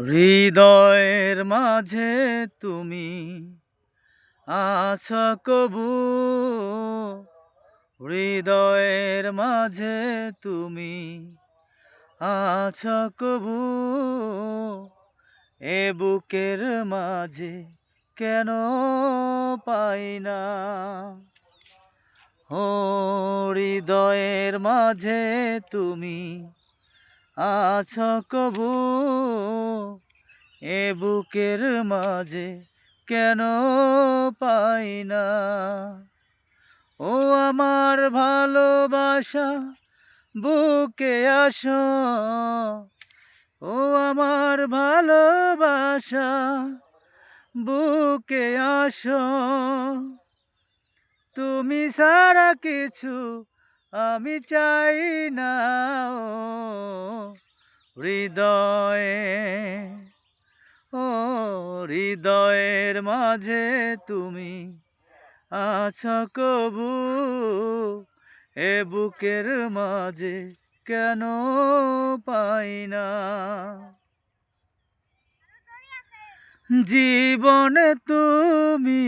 হৃদয়ের মাঝে তুমি আছ কবু। হৃদয়ের মাঝে তুমি আছ কবু। এ বুকের মাঝে কেন পাই না? হৃদয়ের মাঝে তুমি আছ কবু এ বুকের মাঝে কেন পাই না? ও আমার ভালোবাসা বুকে আস। ও আমার ভালোবাসা বুকে আস। তুমি সারা কিছু আমি চাই না হৃদয়ে, ও হৃদয়ের মাঝে তুমি আছো কবু, এ বুকের মাঝে কেন পাই না? জীবনে তুমি,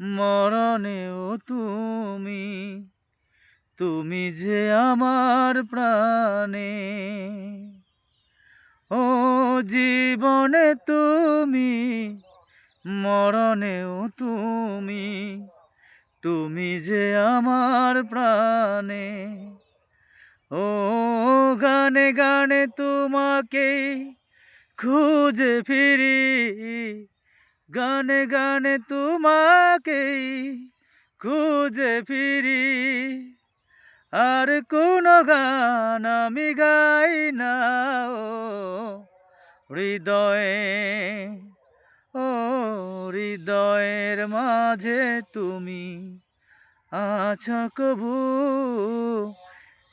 মরণেও তুমি তুমি যে আমার প্রাণে, ও জীবনে তুমি, মরণেও তুমি তুমি যে আমার প্রাণে, ও গানে গানে তোমাকে খুঁজে ফিরি, গানে গানে তোমাকে খুঁজে ফিরি। আর কোনো গান আমি গাই না, ও হৃদয়ে, ও হৃদয়ের মাঝে তুমি আছো কবু,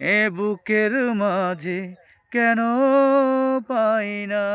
এ বুকের মাঝে কেন পাই না?